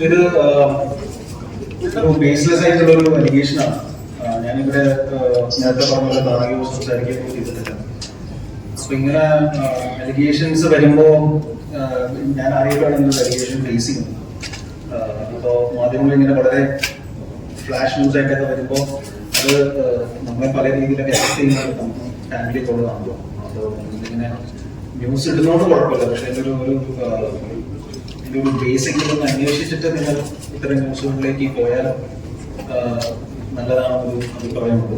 ഇത് ഒരു ബേസ്ലെസ് ആയിട്ടുള്ള ഒരു അലിഗേഷനാണ് ഞാനിവിടെ നേരത്തെ പറഞ്ഞ താറകയോ സംസാരിക്കുകയോ ചെയ്തിട്ടില്ല അപ്പൊ ഇങ്ങനെ അലിഗേഷൻസ് വരുമ്പോ ഞാൻ ആരെയൊക്കെയാണ് ഇങ്ങനെ അലിഗേഷൻ ഫേസ് ചെയ്യുന്നത് അപ്പോൾ മാധ്യമങ്ങൾ ഇങ്ങനെ വളരെ ഫ്ലാഷ് ന്യൂസ് ആയിട്ടൊക്കെ വരുമ്പോ അത് നമ്മളെ പല രീതിയിലൊക്കെ എഫക്ട് ചെയ്യുന്നത് നമുക്ക് ഫാമിലി ഉള്ളതാണല്ലോ അപ്പോൾ ഇങ്ങനെ ന്യൂസ് ഇടുന്നതുകൊണ്ട് കുഴപ്പമില്ല. പക്ഷെ അതിന്റെ ഒരു ഒരു ഒരു ബേസിക് ഒന്ന് അന്വേഷിച്ചിട്ട് നിങ്ങൾ ഇത്തരം ന്യൂസുകളിലേക്ക് പോയാൽ നല്ലതാണെന്നൊരു അഭിപ്രായമുണ്ട്.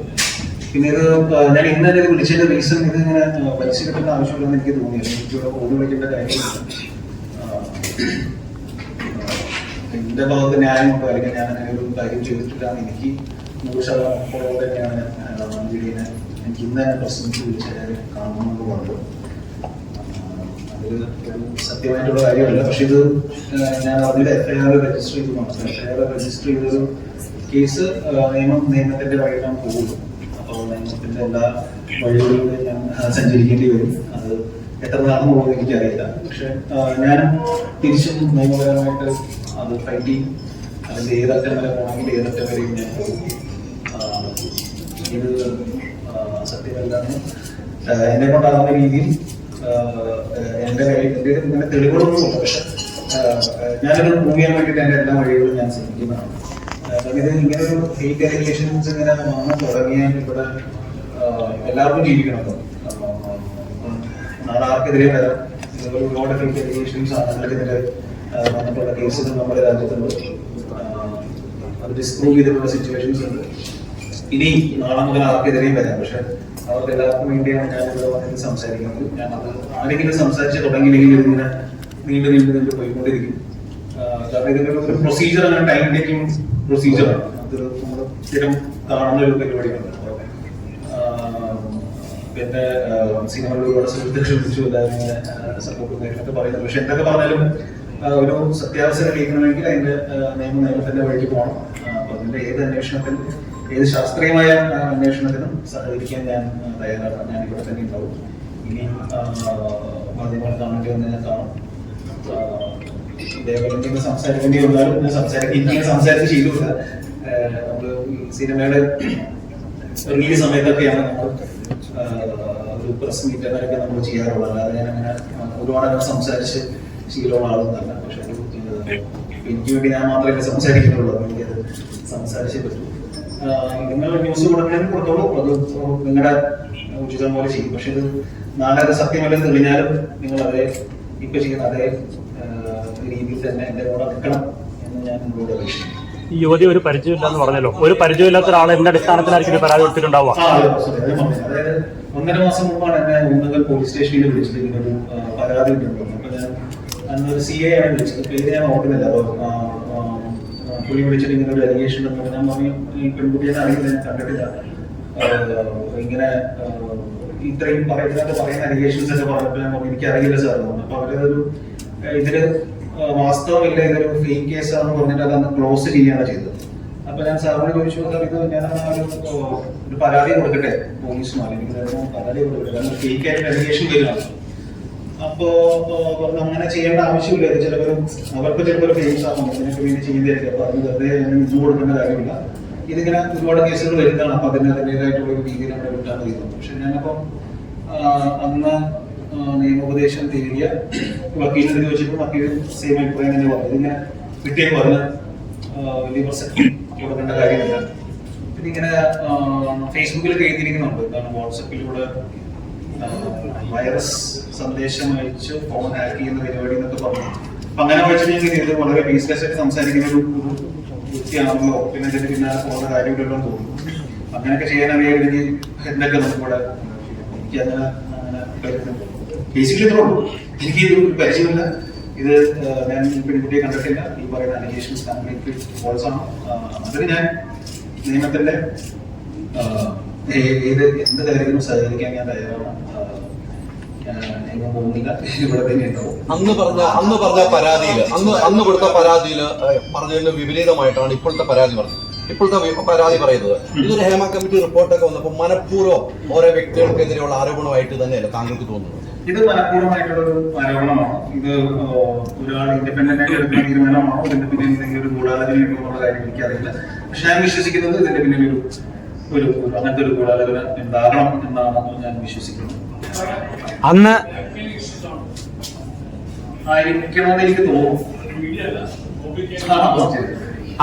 പിന്നെ ഇത് ഞാൻ ഇന്ന് തന്നെ വിളിച്ചതിന്റെ റീസൺ ഇത് ഇങ്ങനെ പൈസ കിട്ടേണ്ട ആവശ്യമില്ലെന്ന് എനിക്ക് തോന്നി. എനിക്കിവിടെ ഓടി വിളിക്കേണ്ട കാര്യമില്ല. എന്റെ ഭാഗത്ത് ന്യായമുണ്ടോ? അല്ലെങ്കിൽ ഞാൻ അങ്ങനെ ഒരു കാര്യം ചെയ്തിട്ടില്ലാന്ന് എനിക്ക് നൂറ് ശതമാനം തന്നെയാണ് എനിക്ക് ഇന്ന് തന്നെ പ്രസിഡന്റ് വിളിച്ചാൽ കാണുന്നുണ്ട്. സത്യമായിട്ടുള്ള കാര്യമല്ല. പക്ഷെ ഇത് ഞാൻ അതിന്റെ എഫ്ഐആർ രജിസ്റ്റർ ചെയ്തു എഫ്ഐആർ രജിസ്റ്റർ ചെയ്തൊരു കേസ് നിയമം നിയമത്തിന്റെ വഴിയിലാണ് പോകുള്ളൂ അപ്പോൾ നിയമത്തിന്റെ എല്ലാ വഴികളിലൂടെ ഞാൻ സഞ്ചരിക്കേണ്ടി വരും. അത് എത്ര പോകുന്നത് എനിക്കറിയില്ല. പക്ഷെ ഞാൻ തിരിച്ചും നിയമപരമായിട്ട് അത് ഫൈറ്റ് ചെയ്യും. അതിന്റെ ഏതറ്റം വരെ പോകണമെങ്കിൽ ഏതറ്റം വരെയും ഞാൻ പോകും. ഇത് സത്യമല്ലാന്ന് എന്നെ കൊണ്ടാകുന്ന രീതിയിൽ എന്റെ കയ്യിൽ ഇങ്ങനെ തെളിവുകളൊന്നുമില്ല പക്ഷെ ഞാനത് മൂവ് ചെയ്യാൻ വേണ്ടിയിട്ട് എന്റെ എല്ലാ വഴികളും ഞാൻ ശ്രമിക്കുന്നതാണ്. കാരണം ഇത് ഇങ്ങനെ ഒരു ഹെയ്റ്റ് അലിഗേഷൻസ് ഇങ്ങനെ വന്ന് തുടങ്ങിയാൽ ഇവിടെ എല്ലാവർക്കും ജീവിക്കണമല്ലോ നാളെ ആർക്കെതിരെ വരാം. ഒരുപാട് ഹെയ്റ്റ് അലിഗേഷൻസ് ആണെങ്കിലെതിരെ വന്നിട്ടുള്ള കേസുകൾ നമ്മുടെ രാജ്യത്തുണ്ട്. അത് ഡിസ്പ്രൂവ് ചെയ്തിട്ടുള്ള സിറ്റുവേഷൻസ് ഉണ്ട്. ഇനി നാളെ മുതൽ ആർക്കെതിരെയും വരാം. പക്ഷെ അവർക്ക് എല്ലാവർക്കും വേണ്ടിയാണ് ഞാൻ ഇവിടെ വന്നിട്ട് സംസാരിക്കുന്നത്. ഞാൻ അത് ആരെങ്കിലും സംസാരിച്ച് തുടങ്ങിയില്ലെങ്കിൽ ഇതിങ്ങനെ നീണ്ടു നീണ്ടു നീണ്ടു പോയിക്കൊണ്ടിരിക്കും. കാരണം ഇതിന്റെ ഒരു പ്രൊസീജിയർ ആണ് ടൈം ടേക്കിംഗ് പ്രൊസീജിയറാണ് അത് നമ്മൾ സ്ഥിരം കാണുന്ന ഒരു പരിപാടിയാണ്. പിന്നെ സിനിമകളിൽ ഒരുപാട് സുഹൃത്തുക്കൾ ക്ഷണിച്ചു എല്ലാവരും സപ്പോർട്ട് കാര്യങ്ങളൊക്കെ പറയുന്നത് പക്ഷെ എന്തൊക്കെ പറഞ്ഞാലും ഒരു സത്യാവസ്ഥ ലഭിക്കണമെങ്കിൽ അതിന്റെ നിയമ നിയമത്തിന്റെ വഴിക്ക് പോകണം. അപ്പൊ അതിന്റെ ഏത് അന്വേഷണത്തിനും ഏത് ശാസ്ത്രീയമായ അന്വേഷണത്തിനും സഹകരിക്കാൻ ഞാൻ തയ്യാറാണ് ഞാൻ ഇവിടെ തന്നെ ഉണ്ടാവും. ഇനിയും മാധ്യമങ്ങൾ കാണേണ്ടി വന്ന് ഞാൻ കാണും. ഇതേപോലെ സംസാരിക്കേണ്ടി വന്നാലും ഞാൻ സംസാരിക്കും. ഇങ്ങനെ സംസാരിച്ച് ശീലമില്ല. നമ്മൾ സിനിമയുടെ റിലീസ് സമയത്തൊക്കെയാണ് നമ്മൾ ഒരു പ്രസ് മീറ്റ് അങ്ങനെയൊക്കെ നമ്മൾ ചെയ്യാറുള്ളത്. അല്ലാതെ ഞാൻ അങ്ങനെ ഒരുപാട് അങ്ങനെ സംസാരിച്ച് ശീലമുള്ള ആളൊന്നല്ല പക്ഷെ എനിക്ക് വേണ്ടി ഞാൻ മാത്രമേ സംസാരിക്കുന്നുള്ളൂ. എനിക്കത് സംസാരിച്ചേ പറ്റൂ. നിങ്ങൾ ന്യൂസ് കൊടുക്കുന്നതിന് കൊടുത്തോളൂ. അത് നിങ്ങളുടെ ഉചിതം പോലെ ചെയ്യും. പക്ഷെ ഇത് നാളെ അത് സത്യമല്ലെന്ന് തെളിഞ്ഞാലും നിങ്ങൾ അതേ ഇപ്പൊ ചെയ്യുന്ന അതേ രീതിയിൽ തന്നെ എന്റെ കൂടെ നിൽക്കണം എന്ന് ഞാൻ നിങ്ങളോട് അപേക്ഷിക്കുന്നു. ഈ യുവതി ഒരു പരിചയമില്ലെന്ന് പറഞ്ഞല്ലോ. ഒരു പരിചയമില്ലാത്ത ഒരാൾ എന്റെ അടിസ്ഥാനത്തിലായിരിക്കും പരാതി കൊടുത്തിട്ടുണ്ടാവുക. ഒന്നര മാസം മുമ്പാണ് എന്നെ ഊന്നകൽ പോലീസ് സ്റ്റേഷനിൽ വിളിച്ചത്. ഇങ്ങനൊരു ഒരു പരാതി ഉണ്ടെന്ന്. അപ്പൊ ഞാൻ അന്നൊരു സി എ ആണ് വിളിച്ചത്. പേര് ഞാൻ ഓർക്കുന്നില്ല. പുള്ളി വിളിച്ചിട്ട് ഇങ്ങനെ ഒരു അലിഗേഷൻ ഉണ്ടെന്ന് ഞാൻ പറഞ്ഞു. ഈ പെൺകുട്ടിയെ അറിയില്ല ഞാൻ കണ്ടിട്ടില്ല. ഇങ്ങനെ ഇത്രയും പറയുന്നതിനകത്ത് പറയുന്ന അലിഗേഷൻസ് ഒക്കെ പറഞ്ഞപ്പോൾ ഞാൻ പറഞ്ഞു എനിക്കറിയില്ല സാർ പറഞ്ഞു. അപ്പൊ അവരതൊരു ആ, ഇതിൽ വാസ്തവമില്ല ഇതൊരു ഫേക്ക് കേസ് ആണെന്ന് പറഞ്ഞിട്ട് അതന്ന് ക്ലോസ് ചെയ്യുകയാണ് ചെയ്തത്. അപ്പൊ ഞാൻ സാറിനോട് ചോദിച്ചു ഇത് ഞാൻ ഒരു പരാതി കൊടുക്കട്ടെ? പോലീസിനോ അല്ലെങ്കിൽ പരാതി കൊടുക്കട്ടെ. ഫേക്ക് ആയിട്ട് അലിഗേഷൻ വരികയാണ് അപ്പോ അങ്ങനെ ചെയ്യേണ്ട ആവശ്യമില്ല. ഇത് ചിലപ്പോൾ അവർക്ക് ചിലപ്പോൾ ഫേമസ് ആകും ഇതിനൊക്കെ വേണ്ടി ചെയ്യുന്നതായിരിക്കും. അപ്പൊ അതിന് വെറുതെ ഇത് കൊടുക്കേണ്ട കാര്യമില്ല. ഇതിങ്ങനെ ഒരുപാട് കേസുകൾ വരുന്നതാണ്. അപ്പൊ അതിന് അതിന്റെതായിട്ടുള്ള ഒരു രീതിയിൽ അവിടെ വിട്ടാൽ എന്ന്. പക്ഷെ ഞാനപ്പം അന്ന് നിയമോപദേശം തേടിയ വക്കീലിനെ ചോദിച്ചപ്പോൾ വക്കീൽ സെയിം അഭിപ്രായം തന്നെ പറഞ്ഞു. ഇതിങ്ങനെ വിട്ടേക്ക് പറഞ്ഞ വലിയ പ്രസക്തി കൊടുക്കേണ്ട കാര്യമില്ല. പിന്നെ ഇങ്ങനെ ഫേസ്ബുക്കിൽ എഴുതിയിരിക്കുന്നുണ്ട്. കാരണം വാട്സപ്പിലൂടെ വൈറസ് സന്ദേശം അയച്ച് ഫോൺ ഹാക്ക് ചെയ്യുന്ന പരിപാടി എന്നൊക്കെ പറഞ്ഞു. അപ്പൊ അങ്ങനെ വെച്ചിട്ട് ഞാൻ ഇത് വളരെ ബീസ്ലെസ് ആയിട്ട് സംസാരിക്കുന്ന ഒരു വ്യക്തിയാണല്ലോ. പിന്നെ ഇതിന് പിന്നെ പോകുന്ന കാര്യമില്ലല്ലോ എന്ന് തോന്നുന്നു. അങ്ങനെയൊക്കെ ചെയ്യാൻ അറിയാമെങ്കിൽ എന്തൊക്കെ നമുക്കിവിടെ എനിക്ക് അങ്ങനെ ബേസിക്കലി ഇത്രേ എനിക്ക് ഇത് പരിചയമില്ല. ഇത് ഞാൻ പെൺകുട്ടിയെ കണ്ടിട്ടില്ല. ഈ പറയുന്ന അലിഗേഷൻസ് കംപ്ലീറ്റ്ലി ഫോൾസ് ആണ്. അതിന് ഞാൻ നിയമത്തിന്റെ ഏത് എന്ത് കാര്യത്തിനും സഹകരിക്കാൻ ഞാൻ തയ്യാറാണ്. അന്ന് പറഞ്ഞ അന്ന് പറഞ്ഞ പരാതിയിൽ അന്ന് അന്ന് കൊടുത്ത പരാതിയിൽ പറഞ്ഞതിന് വിപരീതമായിട്ടാണ് ഇപ്പോഴത്തെ പരാതി പറഞ്ഞത്. ഇപ്പോഴത്തെ പരാതി പറയുന്നത്. ഇതൊരു ഹേമ കമ്മിറ്റി റിപ്പോർട്ടൊക്കെ വന്നപ്പോൾ മനഃപൂർവം ഓരോ വ്യക്തികൾക്കെതിരെയുള്ള ആരോപണമായിട്ട് തന്നെയല്ല താങ്കൾക്ക് തോന്നുന്നത്? ഇത് മനഃപൂർവമായിട്ടുള്ള ഒരു ആരോപണമാണ്. ഇത് ഒരാൾ ഇൻഡിപെൻഡന്റ് ആയിട്ട് എടുക്കുന്ന തീരുമാനമാണോ? ഇതിന്റെ പിന്നിൽ എന്തെങ്കിലും ഒരു ഗൂഢാലോചന കാര്യം എനിക്കറിയില്ല. പക്ഷെ ഞാൻ വിശ്വസിക്കുന്നത് ഇതിന്റെ പിന്നിൽ ഒരു ഒരു അങ്ങനത്തെ ഒരു ഗൂഢാലോചന ഉണ്ടാകണം എന്നാണ് ഞാൻ വിശ്വസിക്കുന്നത്. അന്ന് ആയിരിക്കണമെന്ന് എനിക്ക് തോന്നുന്നു.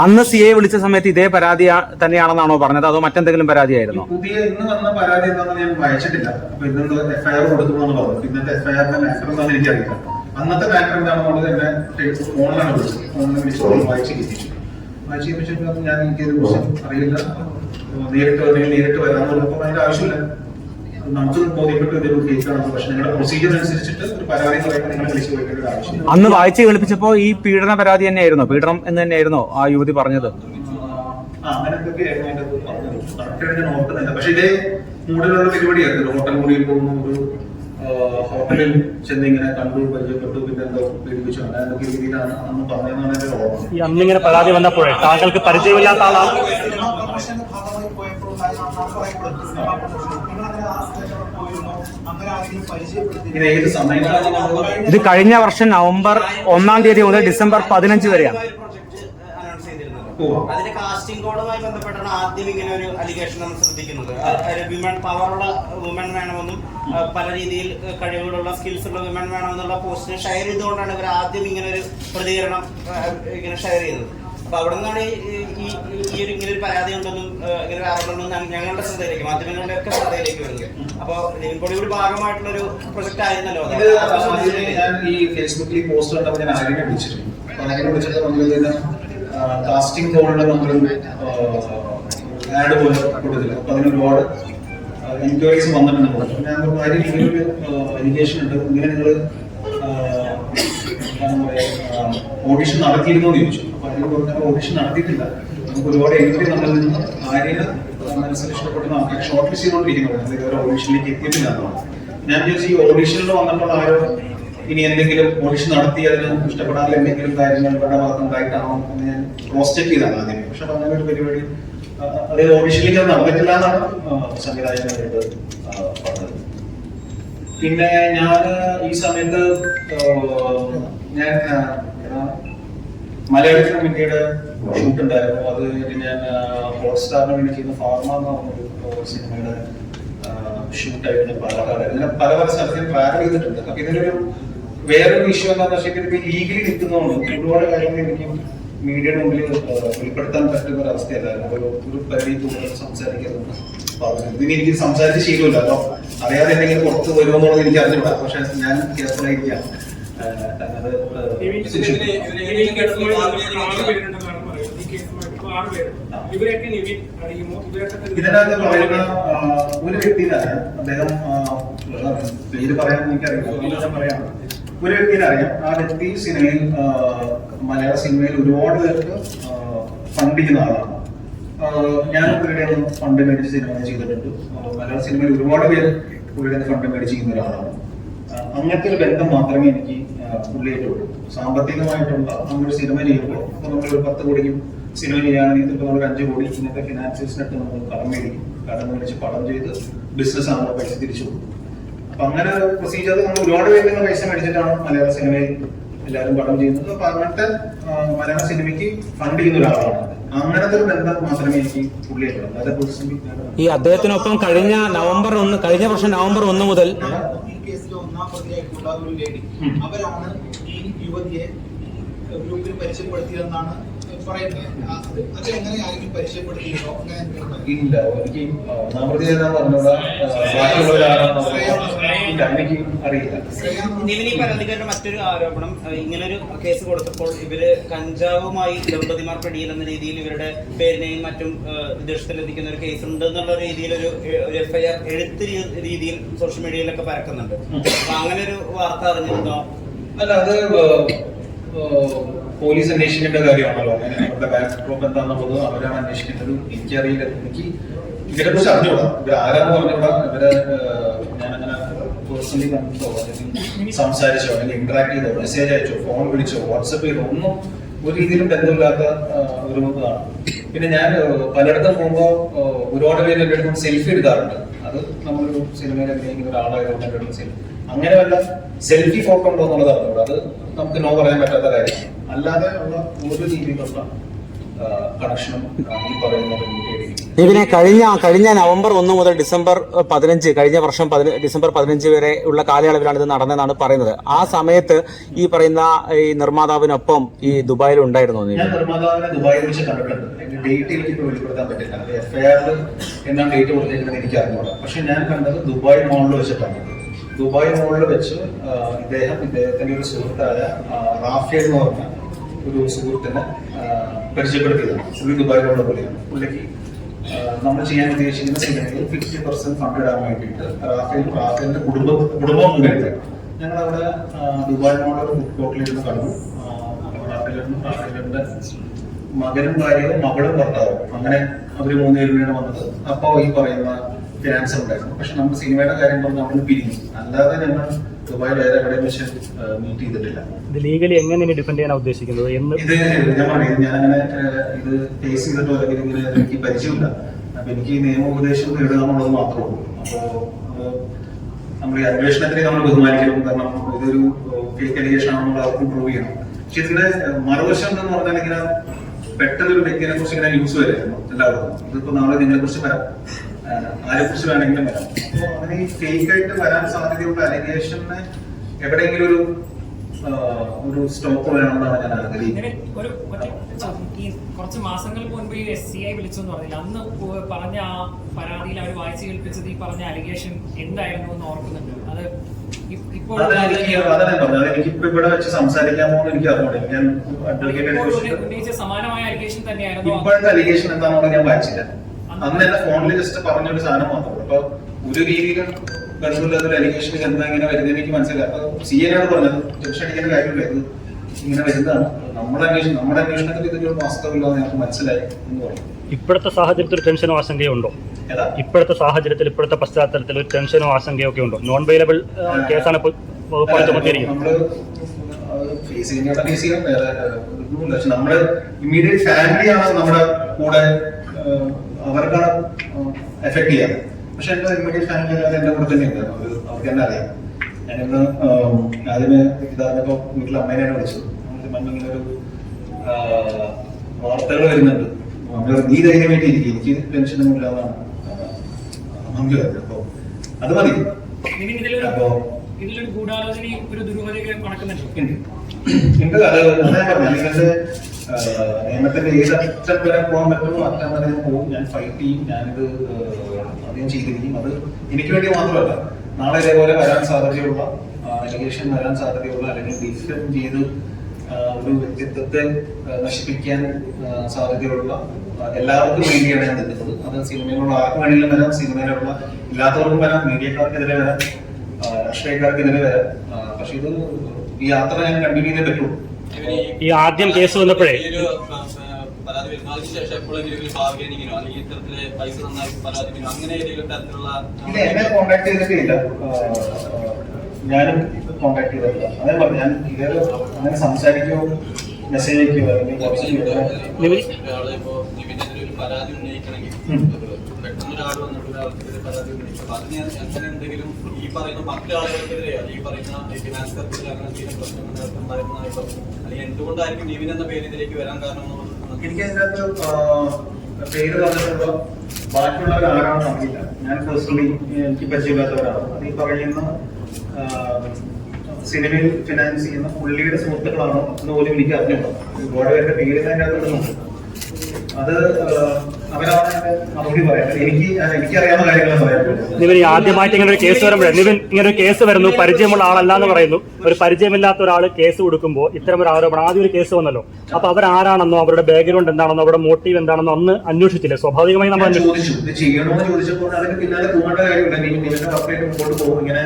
അന്ന് സി എ വിളിച്ച സമയത്ത് ഇതേ പരാതി തന്നെയാണെന്നാണോ പറഞ്ഞത്? അതോ മറ്റെന്തെങ്കിലും പരാതിയായിരുന്നോ? പുതിയ ഇന്ന് വന്ന പരാതി എന്താണെന്ന് ഞാൻ വായിച്ചിട്ടില്ല. ഇന്നെന്തോ എഫ്ഐആർ കൊടുക്കുന്നു പറഞ്ഞു. ഇന്നത്തെ എഫ്ഐആറിന്റെ മാറ്റർ എന്താണെന്ന് എനിക്കറിയില്ല. അന്നത്തെ മാറ്റർ എന്താണെന്നുള്ളത് എന്നെ ഫോണിലാണ് വിളിച്ചത്. ഫോണിൽ വിളിച്ചു വായിച്ച് കിട്ടി വായിച്ചു കേൾപ്പിച്ചപ്പോൾ ഞാൻ എനിക്കതിനെ കുറിച്ച് അറിയില്ല. നേരിട്ട് വന്നെങ്കിൽ നേരിട്ട് വരാമെന്നുള്ളപ്പോൾ അതിന്റെ ആവശ്യമില്ല. അന്ന് വായിച്ച് കേൾപ്പിച്ചപ്പോ ഈ പീഡന പരാതി തന്നെയായിരുന്നോ. പീഡനം എന്ന് തന്നെയായിരുന്നോ ആ യുവതി പറഞ്ഞത്. പക്ഷെ ഇതേ മൂടിലുള്ള പരിപാടിയായിരുന്നു. ഹോട്ടൽ മുറിയിൽ പോകുന്നു. ഒരു ഹോട്ടലിൽ ചെന്ന് ഇങ്ങനെ കണ്ടു പരിചയപ്പെട്ടു. പിന്നെ എന്തോ പീഡിപ്പിച്ചു അങ്ങനെ എന്തൊക്കെ രീതിയിലാണ് അന്ന് പറഞ്ഞതെന്നാണ് എന്റെ ഓർമ്മ. ഈ അന്നിങ്ങനെ പരാതി വന്നപ്പോഴേ താങ്കൾക്ക് പരിചയമില്ലാത്ത ആളാണ് സിനിമ പ്രൊമോഷന്റെ ഭാഗമായി പോയപ്പോൾ നാം പറയപ്പെടുന്നു സിനിമ പ്രൊമോഷൻ നിങ്ങളങ്ങനെ ആ സ്ഥലത്ത് പോയിരുന്നോ അങ്ങനെ ആരെങ്കിലും പരിചയപ്പെടുത്തി ഇത് കഴിഞ്ഞ വർഷം നവംബർ ഒന്നാം തീയതി മുതൽ ഡിസംബർ പതിനഞ്ച് വരെയാണ്. അതിന്റെ കാസ്റ്റിംഗ് കോഡുമായി ആദ്യം ഇങ്ങനെ ഒരു അലിഗേഷൻ നമ്മൾ പവറുള്ള വേണമെന്നും പല കഴിവുകളുള്ള സ്കിൽസ് ഉള്ള വേണമെന്നുള്ള പോസ്റ്റിനെ ഷെയർ ചെയ്തുകൊണ്ടാണ് ഇവർ ആദ്യം ഇങ്ങനെ ഒരു പ്രതികരണം ഇങ്ങനെ ഷെയർ ചെയ്തത് അപ്പൊ അവിടെ നിന്നാണ് ഈ ഒരു ഇങ്ങനെ ഒരു പരാതി ഉണ്ടെന്നും ഇങ്ങനെ ഒരു ആരോപണം ഞങ്ങളുടെ ശ്രദ്ധയിലേക്ക് മാധ്യമങ്ങളുടെ ഒക്കെ ശ്രദ്ധയിലേക്ക് വരുന്നത്. അപ്പൊ ഒരു ഭാഗമായിട്ടുള്ള ഒരു പ്രൊജക്ട് ആയിരുന്നല്ലോ? ഞാൻ ഈ ഫേസ്ബുക്കിൽ പോസ്റ്റ് കണ്ടപ്പോൾ ഞാൻ ആരെയും വിളിച്ചിരുന്നു. ആര്യനെ വിളിച്ചിട്ട് നമ്മൾ ഇതിന് കാസ്റ്റിംഗ് കോളിൽ നമ്മളൊരു ആഡ് പോലെ കൊടുത്തില്ല. അപ്പൊ അതിന് ഒരുപാട് എൻക്വയറീസ് വന്നിട്ടുണ്ട് ഞാൻ പറഞ്ഞു ആര്യം ഇങ്ങനൊരു എഡ്യൂക്കേഷൻ ഉണ്ട്. ഇങ്ങനെ നിങ്ങൾ ഓഡിഷൻ നടത്തിയിരുന്നോ? എന്ന് ചോദിച്ചു. ആര്യ ഓഡിഷൻ നടത്തിയിട്ടില്ല. നമുക്ക് ഒരുപാട് എൻട്രി നമ്മളിൽ നിന്ന് ആര്യന് മനസ്സിൽ ഇഷ്ടപ്പെടുന്ന ആൾക്കാർ ഷോർട്ട് ലിസ്റ്റ് ചെയ്തുകൊണ്ടിരിക്കുന്നത് നമ്മൾ ഇതുവരെ ഓഡിഷനിലേക്ക് എത്തിയിട്ടില്ല എന്നാണ് ഞാൻ വിചാരിച്ചു ഈ ഓഡിഷനിൽ വന്നപ്പോൾ ആരോ ഇനി എന്തെങ്കിലും ഓഡിഷൻ നടത്തി അതിന് ഇഷ്ടപ്പെടാതെ എന്തെങ്കിലും കാര്യങ്ങൾ ഇവരുടെ ഭാഗത്ത് ഉണ്ടായിട്ടാണോ എന്ന് ഞാൻ ക്രോസ് ചെക്ക് ചെയ്താണ് ആദ്യം. പക്ഷെ അങ്ങനെ ഒരു പരിപാടി അതായത് ഓഡിഷനിലേക്ക് അത് നടന്നിട്ടില്ല എന്നാണ് സംവിധായകനായിട്ട് പറഞ്ഞത്. പിന്നെ ഞാൻ ഈ സമയത്ത് ഞാൻ മലയാള ഫിലിം ഇന്ത്യയുടെ ഷൂട്ട് ഉണ്ടായിരുന്നു. അത് പിന്നെ ഹോട്ട്സ്റ്റാറിന് വേണ്ടി ചെയ്യുന്ന ഫാർമ എന്ന് പറഞ്ഞൊരു സിനിമയുടെ ഷൂട്ടായിരുന്നു പാലക്കാട്. ഇങ്ങനെ പല പല സ്ഥലത്തും ട്രാവൽ ചെയ്തിട്ടുണ്ട്. അപ്പൊ ഇതിനൊരു വേറൊരു ഇഷ്യൂ എന്താണെന്ന് വെച്ചാൽ ഇതിപ്പോ ലീഗലി നിൽക്കുന്നതുകൊണ്ട് ഒരുപാട് കാര്യങ്ങൾ എനിക്ക് മീഡിയയുടെ മുമ്പിൽ വെളിപ്പെടുത്താൻ പറ്റുന്ന ഒരു അവസ്ഥയല്ലായിരുന്നു. ഒരു ഒരു പരിധി കൂടുതൽ സംസാരിക്കുന്നത് ഇതിന് എനിക്ക് സംസാരിച്ച് ശീലമില്ല. അപ്പൊ അറിയാതെ എന്തെങ്കിലും പുറത്ത് വരുമോ എന്നുള്ളത് എനിക്ക് അറിഞ്ഞില്ല പക്ഷെ ഞാൻ കെയർഫുൾ ഇതിനകത്ത് പറയുന്ന ഒരു വ്യക്തിയിലാണ് അദ്ദേഹം പേര് പറയാൻ ഞാൻ പറയാം. ഒരു വ്യക്തിനെ ആ വ്യക്തി സിനിമയിൽ മലയാള സിനിമയിൽ ഒരുപാട് പേർക്ക് ഫണ്ടിക്കുന്ന ആളാണ്. ഞാൻ പുള്ളിയുടെ ഫണ്ട് മേടിച്ച് സിനിമ ചെയ്തിട്ടുണ്ട്. മലയാള സിനിമയിൽ ഒരുപാട് പേര് പുള്ളിയുടെ ഫണ്ട് മേടിച്ച് ചെയ്യുന്ന ഒരാളാണ്. അങ്ങനത്തെ ഒരു ബന്ധം മാത്രമേ എനിക്ക് ആ, പുള്ളിയായിട്ടുള്ളൂ സാമ്പത്തികമായിട്ടുള്ള നമ്മുടെ സിനിമ ചെയ്യുമ്പോൾ ഇപ്പൊ നമ്മളൊരു പത്ത് കോടിക്കും സിനിമ ചെയ്യുകയാണെങ്കിൽ ഇപ്പൊ നമ്മൾ അഞ്ച് കോടി ഇങ്ങനത്തെ ഫിനാൻഷ്യൽസിനൊക്കെ നമ്മൾ കടം മേടിക്കും. കടം മേടിച്ച് പടം ചെയ്ത് ബിസിനസ് ആണല്ലോ പൈസ തിരിച്ചു കൊടുക്കും. അപ്പൊ അങ്ങനെ പ്രൊസീജിയർ നമ്മൾ ഒരുപാട് പേരിൽ നിന്ന് പൈസ മേടിച്ചിട്ടാണ് മലയാള സിനിമയിൽ എല്ലാവരും പടം ചെയ്യുന്നത്. അപ്പൊ അങ്ങനത്തെ മലയാള സിനിമയ്ക്ക് ഫണ്ട് ചെയ്യുന്ന ഒരാളാണ്. ഈ അദ്ദേഹത്തിനൊപ്പം കഴിഞ്ഞ നവംബർ ഒന്ന് കഴിഞ്ഞ വർഷം നവംബർ ഒന്ന് മുതൽ പ്രതിയായിട്ടുള്ള ഒരു ലേഡി അവരാണ് ഈ യുവതിയെ ഗ്രൂപ്പിൽ പരിചയപ്പെടുത്തിയതെന്നാണ് ഇല്ല എനിക്ക് ഒന്നാമത് ഏതാന്ന് പറഞ്ഞൂടാ ബാക്കിയുള്ളവരാണെന്ന് എനിക്ക് അറിയില്ല. നിവിൻ ഈ പരാതിക്കാരുടെ മറ്റൊരു ആരോപണം ഇങ്ങനൊരു കേസ് കൊടുത്തപ്പോൾ ഇവർ കഞ്ചാവുമായി ദമ്പതിമാർ പിടിയിൽ എന്ന രീതിയിൽ ഇവരുടെ പേരിനെയും മറ്റും വിദേശത്തിലെത്തിക്കുന്ന ഒരു കേസ് ഉണ്ട് എന്നുള്ള രീതിയിൽ ഒരു എഫ്ഐആർ എഴുത്ത് രീതിയിൽ സോഷ്യൽ മീഡിയയിലൊക്കെ പരക്കുന്നുണ്ട്. അപ്പൊ അങ്ങനെ ഒരു വാർത്ത അറിഞ്ഞിരുന്നോ? അല്ല അത് പോലീസ് അന്വേഷിക്കേണ്ട കാര്യമാണല്ലോ. അങ്ങനെ അവരുടെ ബാക്ക്ഡ്രോപ്പ് എന്താണെന്നുള്ളത് അവരാണ് അന്വേഷിക്കേണ്ടത്. എനിക്കറിയില്ല. എനിക്ക് ഇതിനെ കുറിച്ച് അറിഞ്ഞൂടാ ഇവർ ആരാന്ന് പറഞ്ഞൂടാ ഇവരെ ഞാനങ്ങനെ പേഴ്സണലി കണ്ടോ അല്ലെങ്കിൽ സംസാരിച്ചോ അല്ലെങ്കിൽ ഇന്ററാക്ട് ചെയ്തോ മെസ്സേജ് അയച്ചോ ഫോൺ വിളിച്ചോ വാട്സപ്പ് ചെയ്തോ ഒന്നും ഒരു രീതിയിലും ബന്ധമില്ലാത്ത ഒരു ഇതാണ് പിന്നെ ഞാൻ പലയിടത്തും പോകുമ്പോൾ ഒരുപാട് പേര് എന്റെ അടുത്ത് സെൽഫി എടുക്കാറുണ്ട്. അത് നമ്മളൊരു സിനിമയിൽ അഭിനയിക്കുന്ന ഒരാളായതുകൊണ്ട് എന്റെ അടുത്ത് സെൽഫി അങ്ങനെ വല്ല സെൽഫി ഫോട്ടോ ഉണ്ടോ എന്നുള്ളതാണ് അത് നമുക്ക് നോ പറയാൻ പറ്റാത്ത കാര്യമാണ്. അല്ലാതെ ഉള്ള ഒരു രീതിയിലുള്ള ഇതിനെ കഴിഞ്ഞ കഴിഞ്ഞ നവംബർ ഒന്ന് മുതൽ ഡിസംബർ പതിനഞ്ച് കഴിഞ്ഞ വർഷം ഡിസംബർ പതിനഞ്ച് വരെ ഉള്ള കാലയളവിലാണ് ഇത് നടന്നതെന്നാണ് പറയുന്നത്. ആ സമയത്ത് ഈ പറയുന്ന ഈ നിർമ്മാതാവിനൊപ്പം ഈ ദുബായിൽ ഉണ്ടായിരുന്നു ഞാൻ നിർമ്മാതാവിനെ ദുബായിൽ വെച്ച് കണ്ടിട്ടുണ്ട്. എന്റെ ഡേറ്റ് എനിക്ക് ഇപ്പോൾ വെളിപ്പെടുത്താൻ പറ്റില്ല. എന്നാണ് ഡേറ്റ് കൊടുത്തിരിക്കുന്നത് എനിക്ക് അറിഞ്ഞൂടാ പക്ഷെ ഞാൻ കണ്ടത് ദുബായ് മോളിൽ വെച്ചിട്ടാണ്. ദുബായ് മോളിൽ വെച്ച് ഇദ്ദേഹം ഇദ്ദേഹത്തിന്റെ ഒരു സുഹൃത്തായ റാഫേൽ എന്ന് പറഞ്ഞ ഒരു സുഹൃത്തിനെ പരിചയപ്പെടുത്തിയതാണ്. പുള്ളി ദുബായിലുള്ള പുള്ളിയാണ് പുള്ളിക്ക് നമ്മൾ ചെയ്യാൻ ഉദ്ദേശിക്കുന്ന സിനിമയിൽ ഫിഫ്റ്റി പെർസെന്റ് ഫണ്ട് ഇടാൻ വേണ്ടിയിട്ട് റാഫേൽ റാഫേലിന്റെ കുടുംബം കുടുംബം ഉണ്ടായിട്ട് ഞങ്ങൾ അവിടെ ദുബായ് മോളിൽ ഒരു ഫുഡ് കോർട്ടിലിരുന്ന് കണ്ടു. റാഫേലും റാഫേലിനും റാഫേലിന്റെ മകനും ഭാര്യയും മകളും ഭർത്താവും. അങ്ങനെ അവർ മൂന്നുപേരുമാണ് വന്നത്. അപ്പോൾ ഈ പറയുന്ന ഫിനാൻസ് ഉണ്ടായിരുന്നു. പക്ഷെ നമ്മൾ സിനിമയുടെ കാര്യം പറഞ്ഞ് അവിടെ പിരിഞ്ഞു. അല്ലാതെ ഞങ്ങൾ ദുബായിൽ വേറെ എവിടെയും വെച്ച് മീറ്റ് ചെയ്തിട്ടില്ല. ഇത് ലീഗലി എങ്ങനെ ഡിഫൻഡ് ചെയ്യാൻ ഉദ്ദേശിക്കുന്നത്? എന്ന് ഇത് ഞാൻ പറയും. ഞാൻ അങ്ങനെ ഇത് ഫേസ് ചെയ്തിട്ടോ അല്ലെങ്കിൽ ഇങ്ങനെ എനിക്ക് പരിചയമില്ല. അപ്പൊ എനിക്ക് നിയമോപദേശം നേടുക എന്നുള്ളത് മാത്രമേ ഉള്ളൂ. അപ്പോ നമ്മൾ ഈ അന്വേഷണത്തിനെ നമ്മൾ ബഹുമാനിക്കണം. കാരണം ഇതൊരു ഫേക്ക് അലിഗേഷൻ ആണെന്നുള്ള ആർക്കും പ്രൂവ് ചെയ്യണം. പക്ഷെ ഇതിന്റെ മറുവശം എന്ന് പറഞ്ഞാൽ ഇങ്ങനെ പെട്ടെന്ന് ഒരു വ്യക്തിനെ കുറിച്ച് ഇങ്ങനെ ന്യൂസ് വരായിരുന്നു എല്ലാവർക്കും. ഇതിപ്പോ നാളെ നിങ്ങളെ കുറിച്ച് വരാം ആരെ കുറിച്ച് വേണമെങ്കിലും വരാം. അപ്പോൾ അങ്ങനെ ഈ ഫേക്ക് ആയിട്ട് വരാൻ സാധ്യതയുള്ള അലിഗേഷന് എവിടെയെങ്കിലും ഒരു ഒരു സ്റ്റോപ്പ് വേണമെന്നാണ് ഞാൻ ആഗ്രഹിക്കുന്നത്. കുറച്ച് മാസങ്ങൾക്ക് മുൻപ് ഈ എസ് സി ഐ വിളിച്ചു എന്ന് പറഞ്ഞില്ല? അന്ന് പറഞ്ഞ ആ പരാതിയിൽ അവർ വായിച്ചു കേൾപ്പിച്ചത് ഈ പറഞ്ഞ അലിഗേഷൻ എന്തായിരുന്നു എന്ന് ഓർക്കുന്നുണ്ട്. അത് ഇപ്പോൾ ഇവിടെ വെച്ച് സംസാരിക്കാമോ എനിക്ക് അറിഞ്ഞൂടെ. ഞാൻ ഉന്നയിച്ച സമാനമായ അലിഗേഷൻ തന്നെയായിരുന്നു? ഇപ്പോഴത്തെ അലിഗേഷൻ എന്താണെന്ന് ഞാൻ വായിച്ചില്ല. അന്ന് എന്റെ ഫോണിൽ ജസ്റ്റ് പറഞ്ഞൊരു സാധനം മാത്രം അപ്പൊ ഒരു രീതിയിലും ഒരു അലിഗേഷൻ എന്താ ഇങ്ങനെ വരുന്നത് എനിക്ക് മനസ്സിലായി. അപ്പൊ സി ആണ് പറഞ്ഞത്. ടെൻഷൻ അടിക്കേണ്ട കാര്യമില്ല. ഇത് ഇങ്ങനെ വരുന്നതാണ്. നമ്മുടെ അന്വേഷണം നമ്മുടെ അന്വേഷണത്തിൽ ഇതൊരു മാസ്കം ഇല്ലാന്ന് ഞങ്ങൾക്ക് മനസ്സിലായി എന്ന് പറഞ്ഞു. ഇപ്പോഴത്തെ സാഹചര്യത്തിൽ ഒരു ടെൻഷനോ ആശങ്കയോ ഉണ്ടോ? ഇപ്പോഴത്തെ സാഹചര്യത്തിൽ ഇപ്പോഴത്തെ പശ്ചാത്തലത്തിൽ ഒരു ടെൻഷനോ ആശങ്കയോ ഒക്കെ ഉണ്ടോ? നോൺ അവൈലബിൾ കേസാണ് ഇപ്പോൾ വകുപ്പാണ് ചുമത്തിയിരിക്കുന്നത്. ഫേസ് ചെയ്യുന്ന ഫേസ് ചെയ്യാൻ വേറെ നമ്മൾ ഇമ്മീഡിയറ്റ് ഫാമിലിയാണ് നമ്മുടെ കൂടെ അവർക്കാണ് എഫക്ട് ചെയ്യാറ്. പക്ഷെ എന്റെ ഇമ്മീഡിയറ്റ് ഫാമിലി അല്ലാതെ എന്റെ കൂടെ തന്നെ ഉണ്ടായിരുന്നു അത് അവർക്ക് തന്നെ അറിയാം. ഞാനിന്ന് ആദ്യം ആദ്യമേ വീട്ടിലെ വീട്ടിൽ അമ്മേനെ വിളിച്ചു. മഞ്ഞ ഇങ്ങനെ ഒരു വാർത്തകൾ വരുന്നുണ്ട്. അമ്മ നീ ധൈര്യമായിട്ട് ഇരിക്കും. എനിക്ക് ടെൻഷനൊന്നും ഇല്ലാതാണ് അമ്മ പറഞ്ഞത് അപ്പൊ അത് മതി. അപ്പോ ഇതിലൊരു ഗൂഢാലോചനയും ഒരു ദുരൂഹതയൊക്കെ നടക്കുന്നുണ്ട്? നിയമത്തിന്റെ ഏത് അറ്റം വരെ പോകാൻ പറ്റുമോ അറ്റം വരെ പോകും. ഞാൻ ഫൈറ്റ് ചെയ്യും ഞാനിത് അധികം ചെയ്തിരിക്കും. അത് എനിക്ക് വേണ്ടി മാത്രമല്ല നാളെ ഇതേപോലെ വരാൻ സാധ്യതയുള്ള അലിഗേഷൻ വരാൻ സാധ്യതയുള്ള അല്ലെങ്കിൽ ഡിഫം ചെയ്ത് ഒരു വ്യക്തിത്വത്തെ നശിപ്പിക്കാൻ സാധ്യതയുള്ള എല്ലാവർക്കും വേണ്ടിയാണ് ഞാൻ നിൽക്കുന്നത്. അത് സിനിമയിലുള്ള ആർക്ക് വേണമെങ്കിലും വരാം സിനിമയിലുള്ള ഇല്ലാത്തവർക്കും വരാം മീഡിയക്കാർക്കെതിരെ വരാം രാഷ്ട്രീയക്കാർക്കെതിരെ വരാം. പക്ഷെ ഇത് ഈ യാത്ര ഞാൻ കണ്ടിന്യൂ ചെയ്തേ പറ്റുള്ളൂ ഈ ആദ്യം കേസ് വന്നപ്പോഴേ? പരാതി വരുന്ന അതിനുശേഷം എപ്പോഴെങ്കിലും ഒരു ബാർഗൈനിങ്ങിനോ അല്ലെങ്കിൽ ഇത്തരത്തിൽ പൈസ നന്നായി പരാതി വരുന്നു അങ്ങനെ ഏതെങ്കിലും തരത്തിലുള്ള ഇല്ല എന്നെ കോണ്ടാക്ട് ചെയ്തിട്ടില്ല. ഞാനും കോണ്ടാക്ട് ചെയ്തിട്ടില്ല. അതേ പറഞ്ഞു ഞാൻ ഇതേ അങ്ങനെ സംസാരിക്കുകയോ മെസ്സേജ് അയക്കുകയോ അല്ലെങ്കിൽ വാട്സപ്പ് ഇപ്പോ നിവിനെതിരെ ഒരു പരാതി ഉന്നയിക്കണമെങ്കിൽ. പെട്ടെന്ന് ഒരാൾ വന്നിട്ട് എന്തെങ്കിലും ഈ പറയുന്ന ഈ പറയുന്ന ഫിനാൻസ് എന്ന ഇതിലേക്ക് വരാൻ കാരണം എനിക്ക് പേര് ബാക്കിയുള്ളവർ ആരാണെന്ന് അറിയില്ല ഞാൻ പേഴ്സണലി എനിക്ക് പരിചയമില്ലാത്തവരാണ് അത് ഈ പറയുന്ന സിനിമയിൽ ഫിനാൻസ് ചെയ്യുന്ന പുള്ളിയുടെ സുഹൃത്തുക്കളാണോ എന്ന് പോലും എനിക്ക് അറിഞ്ഞുള്ളൂ ഒരുപാട് പേര് അതിന്റെ അകത്തുണ്ട് അത് അവരാണ് മറുപടി പറയാം. എനിക്ക് എനിക്കറിയാവുന്ന നിവിൻ ആദ്യമായിട്ട് ഇങ്ങനെ ഒരു കേസ് വരുമ്പോഴേ നിവിൻ ഇങ്ങനെ ഒരു കേസ് വരുന്നു പരിചയമുള്ള ആളല്ല എന്ന് പറയുന്നു. ഒരു പരിചയമില്ലാത്ത ഒരാൾ കേസ് കൊടുക്കുമ്പോൾ ഇത്തരം ഒരു ആരോപണം ആദ്യം ഒരു കേസ് വന്നല്ലോ. അപ്പൊ അവരാരാണെന്നോ അവരുടെ ബാക്ക്ഗ്രൗണ്ട് എന്താണെന്നോ അവരുടെ മോട്ടീവ് എന്താണെന്നോ അന്ന് അന്വേഷിച്ചില്ല? സ്വാഭാവികമായി നമ്മൾ അന്വേഷിച്ചു. ചോദിച്ചു ഇത് ചെയ്യണമെന്ന് ചോദിച്ചപ്പോൾ അതിന് പിന്നാലെ പോകേണ്ട കാര്യമില്ല. നീ നിങ്ങളുടെ വർക്കായിട്ട് മുമ്പോട്ട് പോകും. ഇങ്ങനെ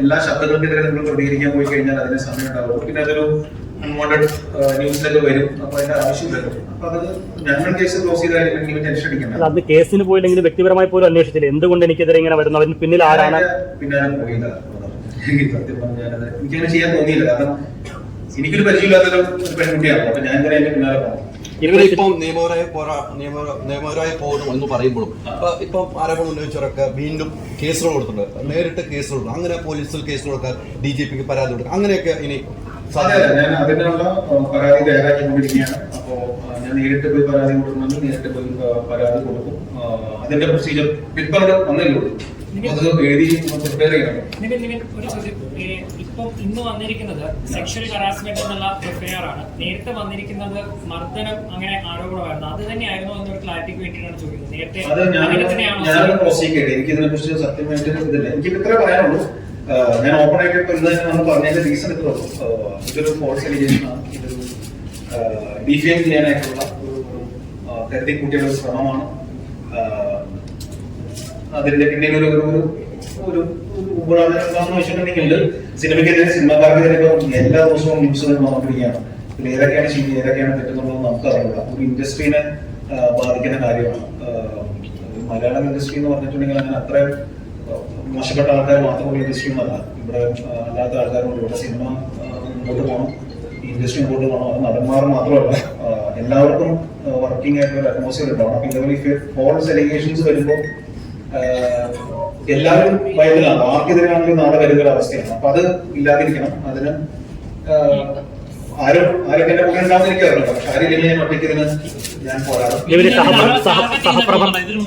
എല്ലാ ശബ്ദങ്ങൾക്കെതിരെ നിങ്ങൾ പ്രതികരിക്കാൻ പോയി കഴിഞ്ഞാൽ അതിന് സമയം ഉണ്ടാവും പിന്നെ അതൊരു അൺവാണ്ടഡ് ന്യൂസിലൊക്കെ വരും. അപ്പൊ അതിന്റെ ആവശ്യമില്ലല്ലോ. അപ്പൊ അത് ഞങ്ങൾ കേസ് ക്ലോസ് ചെയ്താലും നിങ്ങൾ ടെൻഷൻ അല്ല, അടിക്കണ്ട. അന്ന് കേസിന് പോയില്ലെങ്കിൽ വ്യക്തിപരമായി പോലും അന്വേഷിച്ചില്ല. എന്തുകൊണ്ട് എനിക്കെതിരെ ഇങ്ങനെ വരുന്നു? അതിന് പിന്നിൽ ആരാണ്? ഞാൻ പോയില്ല. എനിക്ക് സത്യം പറഞ്ഞാൽ എനിക്കങ്ങനെ ചെയ്യാൻ തോന്നിയില്ല. കാരണം എനിക്കൊരു പരിചയമില്ലാത്തൊരു പെൺകുട്ടിയാണ്. അപ്പൊ ഞാൻ ഇങ്ങനെ എന്റെ പിന്നാലെ പോകണം നിയമപരമായി പോരാ നിയമപരമായി എന്ന് പറയുമ്പോഴും ഇപ്പൊ ഇപ്പം ആരോപണം ഉന്നയിച്ചവരൊക്കെ വീണ്ടും കേസുകൾ കൊടുത്തിട്ടുണ്ട്. നേരിട്ട് കേസുകൾ കൊടുക്കും. അങ്ങനെ പോലീസിൽ കേസ് കൊടുക്കാൻ ഡി ജി പിക്ക് പരാതി കൊടുക്കുക അങ്ങനെയൊക്കെ ഇനി ഞാൻ അതിനുള്ള പരാതി തയ്യാറാക്കിക്കൊണ്ടിരിക്കുകയാണ്. അപ്പോ ഞാൻ നേരിട്ട് പോയി പരാതി കൊടുക്കുന്നുണ്ട്. നേരിട്ട് പോയി പരാതി കൊടുക്കും. അതിന്റെ പ്രൊസീജിയർ ഇപ്പൊ അവിടെ ഉള്ളൂ. ഇപ്പം ഇന്ന് വന്നിരിക്കുന്നത് സെക്ഷൽ ഹറാസ്മെന്റ് എന്നുള്ള എഫ്ഐആർ ആണ്. നേരത്തെ വന്നിരിക്കുന്നത് മർദ്ദനം അങ്ങനെ ആരോപണമായിരുന്നു. അത് തന്നെയായിരുന്നു എന്നൊരു ക്ലാരിറ്റിക്ക് വേണ്ടിയിട്ടാണ് ചോദിക്കുന്നത്. നേരത്തെ അത് ഞാൻ അങ്ങനെ തന്നെയാണോ? ഞാനത് എനിക്ക് ഇതിനെ കുറിച്ച് സത്യമായിട്ട് ഇതില്ല. എനിക്ക് ഇത്ര പറയാനുള്ളൂ. ഞാൻ ഓപ്പൺ ആയിട്ട് തന്നെ വന്ന് പറഞ്ഞതിന്റെ റീസൺ ഇത്രേ ഉള്ളൂ. ഇതൊരു ഫോൾസ് എലിഗേഷൻ ആണ്. ഇതൊരു ഡിഫെയിം ചെയ്യാനായിട്ടുള്ള ഒരു കരുതി കൂട്ടിയുള്ള ഒരു ശ്രമമാണ്. അതിന്റെ പിന്നിൽ ഒരു ഒരു എന്താണെന്ന് വെച്ചിട്ടുണ്ടെങ്കിൽ സിനിമയ്ക്കെതിരെ സിനിമാക്കാർക്കെതിരെ എല്ലാ ദിവസവും ന്യൂസ് വന്നുകൊണ്ടിരിക്കുകയാണ്. ഇതിൽ ഏതൊക്കെയാണ് ചെയ്യുന്നത് ഏതൊക്കെയാണ് തെറ്റുന്നുള്ളത് നമുക്കറിയില്ല. ഒരു ഇൻഡസ്ട്രീനെ ബാധിക്കുന്ന കാര്യമാണ്. മലയാളം ഇൻഡസ്ട്രി എന്ന് പറഞ്ഞിട്ടുണ്ടെങ്കിൽ അങ്ങനെ അത്ര മോശപ്പെട്ട ആൾക്കാർ മാത്രമുള്ള ഇൻഡസ്ട്രിയൊന്നല്ല ഇവിടെ അല്ലാത്ത ആൾക്കാരുണ്ട്. ഇവിടെ സിനിമ മുമ്പോട്ട് പോകണം. ഇൻഡസ്ട്രി മുമ്പോട്ട് പോകണം. അത് നടന്മാർ മാത്രമല്ല. എല്ലാവർക്കും വർക്കിംഗ് ആയിട്ടുള്ള ഒരു അറ്റ്മോസ്ഫിയർ ഉണ്ടാവണം. അപ്പൊ ഇതേപോലെ ഫോൾസ് എലിഗേഷൻസ് വരുമ്പോൾ എല്ലാവരും ഭയത്തിലാണ്. ആർക്കെതിരാണെങ്കിലും നാളെ വരുന്ന ഒരു അവസ്ഥയാണ്. അപ്പൊ അത് ഇല്ലാതിരിക്കണം. അതിന് ആരും ആരൊക്കെ എന്റെ കൂടെ ഉണ്ടാവുന്ന എനിക്കറിയില്ല. പക്ഷെ ആരില്ലെങ്കിൽ ഞാൻ ഒറ്റയ്ക്ക് ഇതിന് ഞാൻ പോരാടും